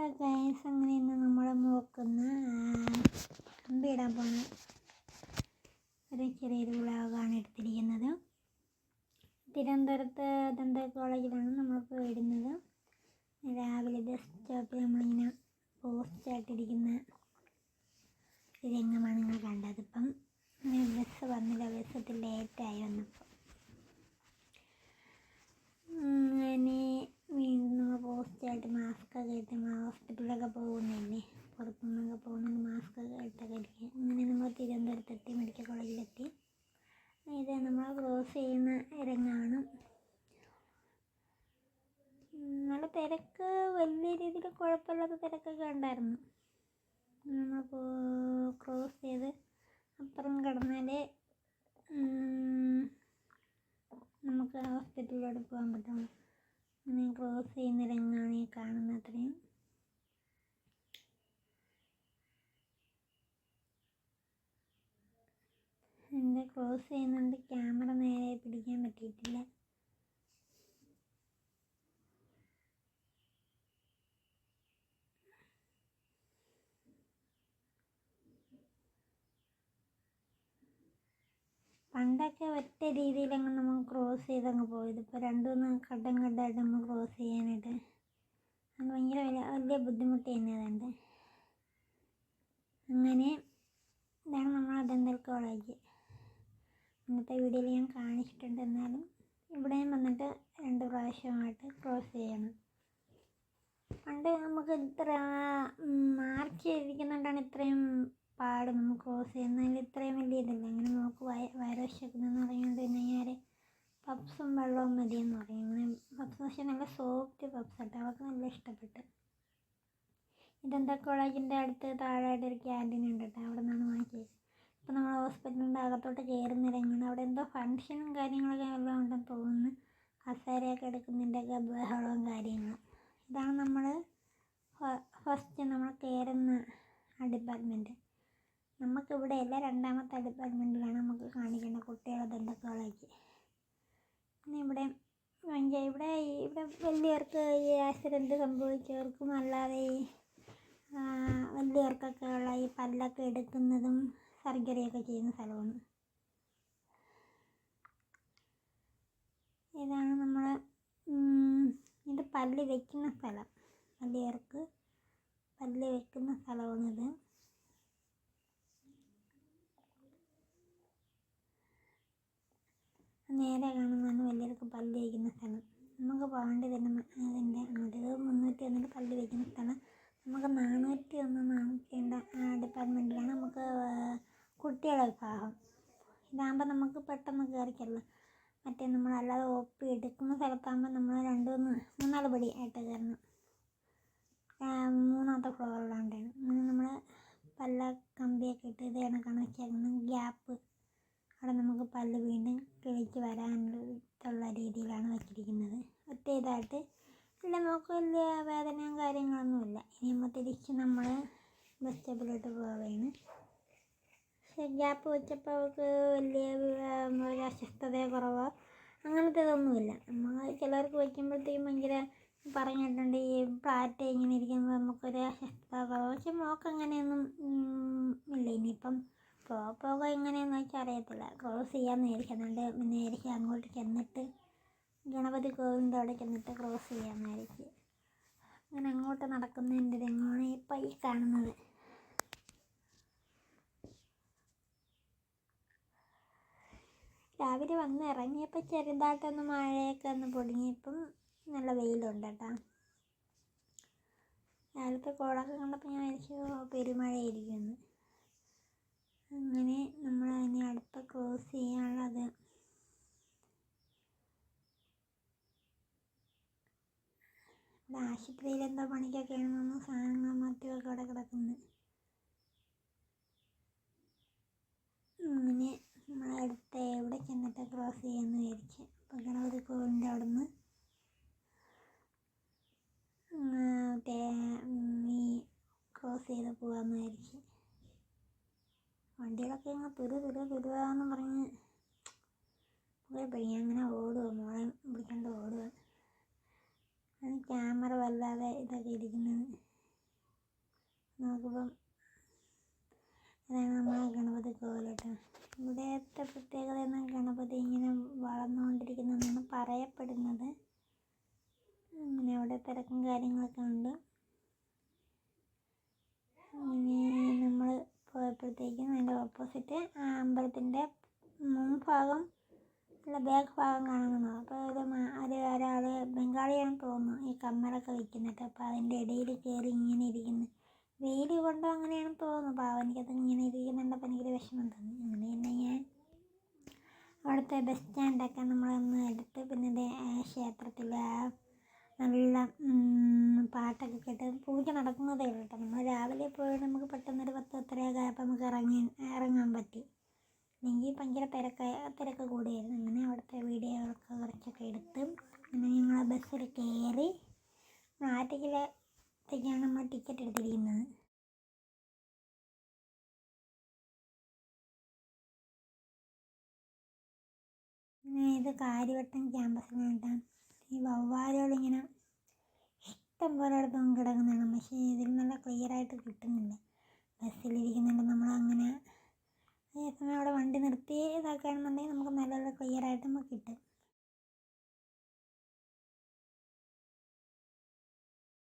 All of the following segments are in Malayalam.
ഹലോ ഗൈസ് അങ്ങനെ ഇന്ന് നമ്മൾ നോക്കുന്ന കമ്പി ഇടാൻ പോകുന്ന ഒരു ചെറിയൊരു വിളവാണ് എടുത്തിരിക്കുന്നത്. തിരുവനന്തപുരത്ത് ദന്ത കോളേജിലാണ് നമ്മളിപ്പോൾ ഇടുന്നത് രാവിലെ ബസ് സ്റ്റോപ്പിൽ നമ്മളിങ്ങനെ പോസ്റ്റ് ആയിട്ടിരിക്കുന്ന ഒരു രംഗമാണ് നിങ്ങൾ കണ്ടത്. ഇപ്പം ബസ് വന്നില്ല ബസ് ലേറ്റായി വന്നപ്പോൾ ഇനി വീണ്ടും പോസ്റ്റായിട്ട് മാസ്ക് ഒക്കെ ഇട്ട് ഹോസ്പിറ്റലിലൊക്കെ പോകുന്നില്ലേ പുറത്തുനിന്നൊക്കെ പോകുന്നെങ്കിൽ മാസ്ക് ഒക്കെ ഇട്ടൊക്കെ ഇരിക്കുക. അങ്ങനെ നമ്മൾ തിരുവനന്തപുരത്തെത്തി മെഡിക്കൽ കോളേജിലെത്തി ഇത് നമ്മൾ ക്രോസ് ചെയ്യുന്ന രംഗമാണ് നല്ല തിരക്ക് വലിയ രീതിയിൽ കുഴപ്പമില്ലാത്ത തിരക്കൊക്കെ ഉണ്ടായിരുന്നു. നമ്മൾ ക്രോസ് ചെയ്ത് അപ്പുറം കിടന്നാൽ നമുക്ക് ഹോസ്പിറ്റലിലോട്ട് പോകാൻ പറ്റുള്ളൂ. അങ്ങനെ ക്രോസ് ചെയ്യുന്ന രംഗമാണ് ഈ കാണുന്നത് എന്താ ക്രോസ് ചെയ്യുന്നുണ്ട് ക്യാമറ നേരെ പിടിക്കാൻ പറ്റിയിട്ടില്ല. പണ്ടൊക്കെ ഒറ്റ രീതിയിലങ്ങ് നമ്മൾ ക്രോസ് ചെയ്തങ്ങ് പോയത്. ഇപ്പോൾ രണ്ടുമൂന്ന് ഘട്ടം ഘട്ടമായിട്ട് നമ്മൾ ക്രോസ് ചെയ്യാനായിട്ട്. അത് ഭയങ്കര വലിയ വലിയ ബുദ്ധിമുട്ട് തന്നെയാണ് അതുണ്ട്. അങ്ങനെ ഇതാണ് നമ്മളെ ദന്തൽ കോളേജ്. ഇന്നത്തെ വീഡിയോയിൽ ഞാൻ കാണിച്ചിട്ടുണ്ട്. എന്നാലും ഇവിടെയും വന്നിട്ട് രണ്ട് പ്രാവശ്യമായിട്ട് ക്രോസ് ചെയ്യണം. പണ്ട് നമുക്ക് ഇത്ര മാർക്ക് ചെയ്തിരിക്കുന്നതുകൊണ്ടാണ് ഇത്രയും പാട് നമുക്ക് ക്രോസ് ചെയ്യുന്നതിൽ ഇത്രയും വലിയ ഇതില്ല. അങ്ങനെ നമുക്ക് വയ വയറുവശക്കുന്നതെന്ന് പറയുന്നത് പിന്നെ ഞാൻ പപ്സും വെള്ളവും മതിയെന്ന് പറയും. അങ്ങനെ പപ്സ് പക്ഷേ നല്ല സോഫ്റ്റ് പപ്സ് കേട്ടോ അവർക്ക് നല്ല ഇഷ്ടപ്പെട്ടു. ഇതെന്താ കോളേജിന്റെ അടുത്ത് താഴെയായിട്ട് ഒരു ക്യാന്റീൻ ഉണ്ട് കേട്ടോ. അവിടെ നിന്നാണ് വാങ്ങിച്ചത്. ഇപ്പം നമ്മൾ ഹോസ്പിറ്റലിന്റെ അകത്തോട്ട് കയറുന്ന രംഗമാണ് അവിടെ എന്തോ ഫങ്ഷനും കാര്യങ്ങളൊക്കെ എല്ലാം ഉണ്ടെന്ന് തോന്നുന്നു. കസേരയൊക്കെ എടുക്കുന്നതിന്റെയൊക്കെ ബഹളവും കാര്യങ്ങളും. ഇതാണ് നമ്മൾ ഫസ്റ്റ് നമ്മൾ കയറുന്ന ആ ഡിപ്പാർട്ട്മെന്റ് നമുക്കിവിടെ എല്ലാ രണ്ടാമത്തെ ഡിപ്പാർട്ട്മെന്റിലാണ് നമുക്ക് കാണിക്കേണ്ട കുട്ടികളുടെ ദന്തക്കോളേജ് പിന്നെ ഇവിടെ ഇവിടെ ഇവിടെ വലിയവർക്ക് ഈ ആക്സിഡന്റ് സംഭവിച്ചവർക്കും അല്ലാതെ ഈ വലിയവർക്കൊക്കെ ഉള്ള ഈ പല്ലൊക്കെ എടുക്കുന്നതും സർജറിയൊക്കെ ചെയ്യുന്ന സ്ഥലമാണ്. ഇതാണ് നമ്മൾ ഇത് പല്ല് വെക്കുന്ന സ്ഥലം. വലിയവർക്ക് പല്ല് വെക്കുന്ന സ്ഥലമാണിത്. നേരെ കാണുന്നതാണ് വലിയവർക്ക് പല്ല് വയ്ക്കുന്ന സ്ഥലം. നമുക്ക് പോകേണ്ടി തന്നെ അതിന്റെ അങ്ങോട്ട്. മുന്നൂറ്റി ഒന്നിൽ പല്ല് വയ്ക്കുന്ന സ്ഥലം. നമുക്ക് നാനൂറ്റി ഒന്ന് നാൽക്കേണ്ട ഡിപ്പാർട്ട്മെന്റിലാണ് നമുക്ക് കുട്ടികളുടെ വിഭാഗം. ഇതാകുമ്പോൾ നമുക്ക് പെട്ടെന്ന് കയറിക്കല്ലോ മറ്റേ നമ്മൾ അല്ലാതെ ഒ പി എടുക്കുന്ന സ്ഥലത്താകുമ്പോൾ നമ്മൾ രണ്ട് മൂന്ന് മൂന്നാൽ പടി ആയിട്ട് കയറണം മൂന്നാമത്തെ ഫ്ലോറിലാണ്ടാണ്. നമ്മൾ പല്ല കമ്പിയൊക്കെ ഇട്ട് ഇത് കണക്കാണ് വെച്ചേക്കുന്നത് ഗ്യാപ്പ്. അവിടെ നമുക്ക് പല്ല് വീണ്ടും കിളിച്ച് വരാനുള്ള രീതിയിലാണ് വെച്ചിരിക്കുന്നത്. ഒറ്റ ഇതായിട്ട് ഇല്ല നമുക്ക് വലിയ വേദനയും കാര്യങ്ങളൊന്നുമില്ല ഇനി നമ്മൾ തിരിച്ച് നമ്മൾ ബസ് സ്റ്റോപ്പിലോട്ട് പോവുകയാണ്. ഗ്യാപ്പ് വെച്ചപ്പോൾ അവൾക്ക് വലിയ ഒരു അസ്വസ്ഥതയോ കുറവോ അങ്ങനത്തെ ഇതൊന്നുമില്ല നമ്മൾ ചിലർക്ക് വയ്ക്കുമ്പോഴത്തേക്കും ഭയങ്കര പറഞ്ഞിട്ടുണ്ട് ഈ പ്ലാറ്റ് ഇങ്ങനെ ഇരിക്കുമ്പോൾ നമുക്കൊരു അസ്വസ്ഥത കുറവ്. പക്ഷെ മോൾക്ക് അങ്ങനെയൊന്നും ഇല്ല. ഇനിയിപ്പം പോകെ എങ്ങനെയാണെന്ന് വെച്ചാൽ അറിയത്തില്ല. ക്രോസ് ചെയ്യാൻ വിചാരിക്കുന്നുണ്ട് പിന്നെ അങ്ങോട്ട് ചെന്നിട്ട് ഗണപതി കോവിലിന്റെ അവിടെ ചെന്നിട്ട് ക്രോസ് ചെയ്യാൻ വിചാരിച്ച് അങ്ങനെ അങ്ങോട്ട് നടക്കുന്നതിന്റെ രംഗമാണ് ഇപ്പം ഈ കാണുന്നത്? രാവിലെ വന്ന് ഇറങ്ങിയപ്പോൾ ചെറുതായിട്ടൊന്ന് മഴയൊക്കെ ഒന്ന് പൊടിഞ്ഞപ്പം നല്ല വെയിലുണ്ട് കേട്ടോ. രാവിലത്തെ കോളൊക്കെ കണ്ടപ്പോൾ ഞാൻ വിചാരിച്ചു പെരുമഴയായിരിക്കുമെന്ന്. അങ്ങനെ നമ്മൾ അതിനെ അടുത്ത ക്ലോസ് ചെയ്യാനുള്ളത് ഇവിടെ ആശുപത്രിയിൽ എന്തോ പണിക്കൊക്കെ തോന്നുന്നു. സാധനങ്ങൾ മറ്റുമൊക്കെ അവിടെ കിടക്കുന്നത് അങ്ങനെ നമ്മൾ എവിടെ ചെന്നിട്ട് ക്രോസ് ചെയ്യാമെന്ന് വിചാരിച്ചു. അപ്പോൾ ഗണപതി കോവിലിന്റെ അവിടെ നിന്ന് ഈ ക്രോസ് ചെയ്ത് പോകാമെന്ന് വിചാരിച്ച്. വണ്ടികളൊക്കെ ഇങ്ങനെ തുരു തുരു തുരുവാന്ന് പറഞ്ഞ് പോയി പയ്യെ അങ്ങനെ ഓടുക മോളെ വിളിക്കണ്ട് ഓടുക അത് ക്യാമറ വല്ലാതെ ഇതൊക്കെ ഇരിക്കുന്നത്. നോക്കുമ്പം അതാണ് നമ്മളെ ഗണപതി കോവിൽ കേട്ടോ ഇവിടുത്തെ പ്രത്യേകത എന്നാൽ ഗണപതി ഇങ്ങനെ വളർന്നുകൊണ്ടിരിക്കുന്നതെന്നാണ് പറയപ്പെടുന്നത്. അങ്ങനെ അവിടെ തിരക്കും കാര്യങ്ങളൊക്കെ ഉണ്ട്. അങ്ങനെ നമ്മൾ പോയപ്പോഴത്തേക്കും അതിന്റെ ഓപ്പോസിറ്റ് അമ്പലത്തിന്റെ മുൻഭാഗം അല്ല ബാക്ക് ഭാഗം കാണുന്നത് അപ്പോൾ ഒരു ഒരു ഒരാൾ ബംഗാളിയാണ് തോന്നുന്നു ഈ കമ്മലൊക്കെ വിൽക്കുന്നുണ്ട് അപ്പോൾ അതിന്റെ ഇടയിൽ കയറി ഇങ്ങനെ ഇരിക്കുന്നു. വെയിൽ കൊണ്ടോ അങ്ങനെയാണ് തോന്നുന്നു. പാവം എനിക്കത് ഇങ്ങനെ ഇരിക്കുന്നുണ്ടപ്പോൾ എനിക്കൊരു വിഷമം തോന്നി. അങ്ങനെ തന്നെ ഞാൻ അവിടുത്തെ ബസ് സ്റ്റാൻഡൊക്കെ നമ്മളൊന്ന് എടുത്ത് പിന്നെ ക്ഷേത്രത്തിൽ നല്ല പാട്ടൊക്കെ കേട്ട് പൂജ നടക്കുന്നതേ ഉള്ളൂ കേട്ടോ. നമ്മൾ രാവിലെ പോയാൽ നമുക്ക് പെട്ടെന്നൊരു പത്ത് പത്തരയൊക്കെ ആയപ്പോൾ നമുക്ക് ഇറങ്ങി ഇറങ്ങാൻ പറ്റി. അല്ലെങ്കിൽ ഭയങ്കര തിരക്ക് തിരക്ക് കൂടിയായിരുന്നു. അങ്ങനെ അവിടുത്തെ വീഡിയോകളൊക്കെ കുറച്ചൊക്കെ എടുത്ത് അങ്ങനെ ഞങ്ങൾ ബസ്സിൽ കയറി ആറ്റിക്കലേക്കാണ് നമ്മൾ ടിക്കറ്റ് എടുത്തിരിക്കുന്നത്. ഇത് കാര്യവട്ടം ക്യാമ്പസിലാണ് ഈ വവ്വാലുകളിങ്ങനെ ഇഷ്ടം പോലെ അടുത്തൊന്നും കിടക്കുന്നതാണ് പക്ഷേ ഇതിൽ നല്ല ക്ലിയർ ആയിട്ട് കിട്ടുന്നില്ല. ബസ്സിലിരിക്കുന്നുണ്ട് നമ്മളങ്ങനെ. അതേസമയം അവിടെ വണ്ടി നിർത്തി ഇതാക്കുകയാണെന്നുണ്ടെങ്കിൽ നമുക്ക് നല്ല ആയിട്ട് നമുക്ക് കിട്ടും.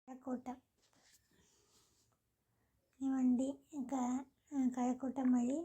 കഴക്കൂട്ടം. ഈ വണ്ടി കഴക്കൂട്ടം വഴി